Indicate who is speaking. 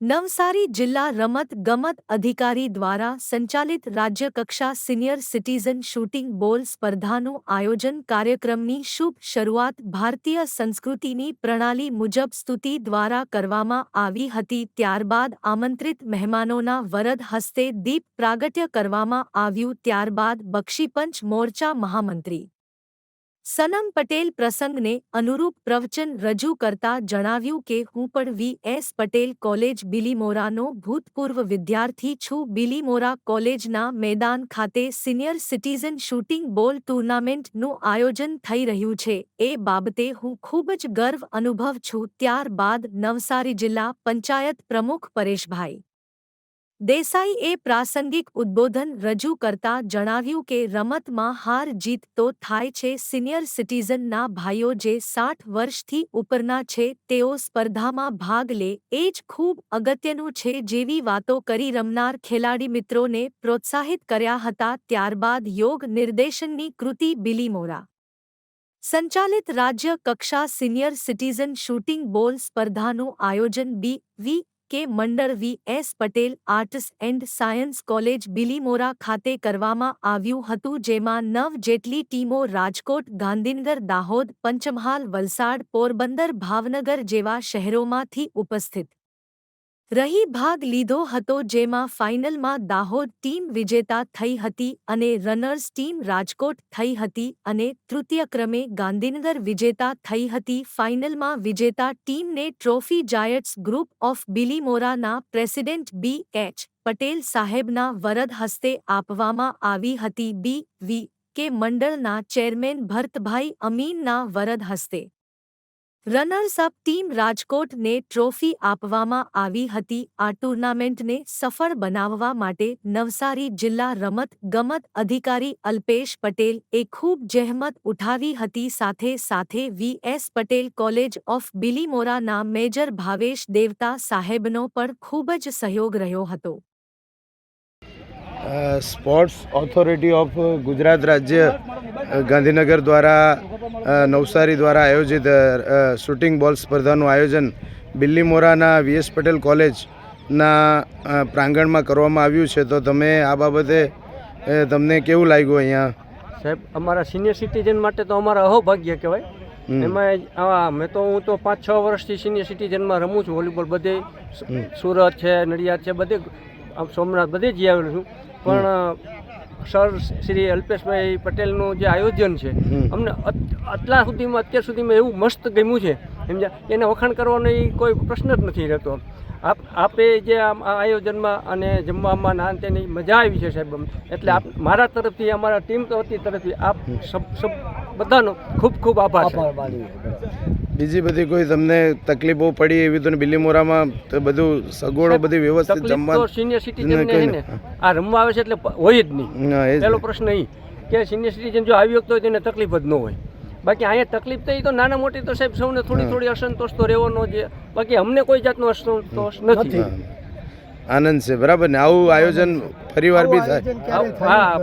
Speaker 1: નવસારી જિલ્લા રમત ગમત અધિકારી દ્વારા સંચાલિત રાજ્યકક્ષા સિનિયર સિટીઝન શૂટિંગ બોલ સ્પર્ધાનું આયોજન કાર્યક્રમની શુભ શરૂઆત ભારતીય સંસ્કૃતિની પ્રણાલી મુજબ સ્તુતિ દ્વારા કરવામાં આવી હતી. ત્યારબાદ આમંત્રિત મહેમાનોના વરદ હસ્તે દીપ પ્રાગટ્ય કરવામાં આવ્યું. ત્યારબાદ બક્ષીપંચ મોરચા મહામંત્રી સનમ પટેલ પ્રસંગને અનુરૂપ પ્રવચન રજૂ કરતા જણાવ્યું કે, હું પણ વી. એસ. પટેલ કોલેજ બિલીમોરાનો ભૂતપૂર્વ વિદ્યાર્થી છું. બિલીમોરા કોલેજના મેદાન ખાતે સિનિયર સિટીઝન શૂટિંગ બોલ ટુર્નામેન્ટનું આયોજન થઈ રહ્યું છે. એ બાબતે હું ખૂબ જ ગર્વ અનુભવ છું. ત્યારબાદ નવસારી જિલ્લા પંચાયત પ્રમુખ પરેશભાઈ દેસાઈએ પ્રાસંગિક ઉદ્બોધન રજૂ કરતા જણાવ્યું કે રમતમાં હાર જીત તો થાય છે સિનિયર સિટીઝનના ભાઈઓ જે સાઠ વર્ષથી ઉપરના છે તેઓ સ્પર્ધામાં ભાગ લે, એ જ ખૂબ અગત્યનું છે જેવી વાતો કરી રમનાર ખેલાડી મિત્રોને પ્રોત્સાહિત કર્યા હતા ત્યારબાદ યોગ નિર્દેશનની કૃતિ બિલીમોરા. સંચાલિત રાજ્ય કક્ષા સિનિયર સિટીઝન શૂટિંગ બોલ સ્પર્ધાનું આયોજન બી વી કે મંડળ V. S. Patel arts and science college Bilimora ખાતે કરવામાં આવ્યું હતું, જેમાં નવ જેટલી ટીમો રાજકોટ, ગાંધીનગર, દાહોદ, પંચમહાલ, વલસાડ, પોરબંદર, ભાવનગર જેવા શહેરોમાંથી ઉપસ્થિત. રહી ભાગ લીધો હતો જેમાં ફાઇનલમાં દાહોદ ટીમ વિજેતા થઈ હતી અને રનર્સ ટીમ રાજકોટ થઈ હતી અને તૃતીય ક્રમે ગાંધીનગર વિજેતા થઈ હતી. ફાઇનલમાં વિજેતા ટીમને ટ્રોફી જાયટ્સ ગ્રુપ ઓફ બિલીમોરાના પ્રેસિડેન્ટ બી એચ પટેલ સાહેબના વરદ હસ્તે આપવામાં આવી હતી. બી વી કે મંડળના ચેરમેન ભરતભાઈ અમીનના વરદ હસ્તે રનર્સ અપ ટીમ રાજકોટને ટ્રોફી આપવામાં આવી હતી. આ ટુર્નામેન્ટને સફળ બનાવવા માટે નવસારી જિલ્લા રમત ગમત અધિકારી અલ્પેશ પટેલ એ ખૂબ જહેમત ઉઠાવી હતી. સાથે સાથે V S Patel college of બિલીમોરાના major Bhavesh દેવતા સાહેબનો પણ ખૂબ જ સહયોગ રહ્યો હતો.
Speaker 2: સ્પોર્ટ્સ ઓથોરિટી ઓફ ગુજરાત રાજ્ય ગાંધીનગર દ્વારા નવસારી દ્વારા આયોજિત શૂટિંગ બોલ સ્પર્ધાનું આયોજન બિલ્લીમોરાના વીએસ પટેલ કોલેજના પ્રાંગણમાં કરવામાં આવ્યું છે. તો તમે આ બાબતે તમને કેવું લાગ્યું અહીંયા?
Speaker 3: સાહેબ અમારા સિનિયર સિટીઝન માટે તો અમારા અહોભાગ્ય કહેવાય. એમાં આ મેં તો હું તો પાંચ છ વર્ષથી સિનિયર સિટીઝનમાં રમું છું વોલીબોલ બધે સુરત છે નડિયાદ છે બધે સોમનાથ બધે જઈ આવેલું છું. પણ સર શ્રી અલ્પેશભાઈ પટેલનું જે આયોજન છે અમને આટલા સુધીમાં અત્યાર સુધીમાં એવું મસ્ત ગમ્યું છે. સમજ્યા એને વખાણ કરવાનો એ કોઈ પ્રશ્ન જ નથી રહેતો. આપ આપે જે આમ આ આયોજનમાં અને જમવામાં ના તેની મજા આવી છે સાહેબ એટલે આપ મારા તરફથી અમારા ટીમ તરફથી આપ સબ સબ બધાનો ખૂબ ખૂબ આભાર.
Speaker 2: બીજી બધી કોઈ તમને તકલીફો પડી એવી તો બિલીમોરામાં તો બધું સગવડો બધી વ્યવસ્થિત જમવા
Speaker 3: તો સિનિયર સિટીઝન આ રમવા આવે છે એટલે હોય જ નહીં. પહેલો પ્રશ્ન એ કે સિનિયર સિટીઝન જો આવી વખત હોય તેને તકલીફ જ ન હોય. બાકી અહીંયા તકલીફ તો એ તો નાના મોટી તો સાહેબ સૌને થોડી થોડી અસંતોષ તો રહેવાનો છે. બાકી અમને કોઈ જાતનો અસંતોષ નથી.
Speaker 2: આનંદ છે બરાબર ને? આવું આયોજન ફરીવાર બી થાય.
Speaker 3: હા.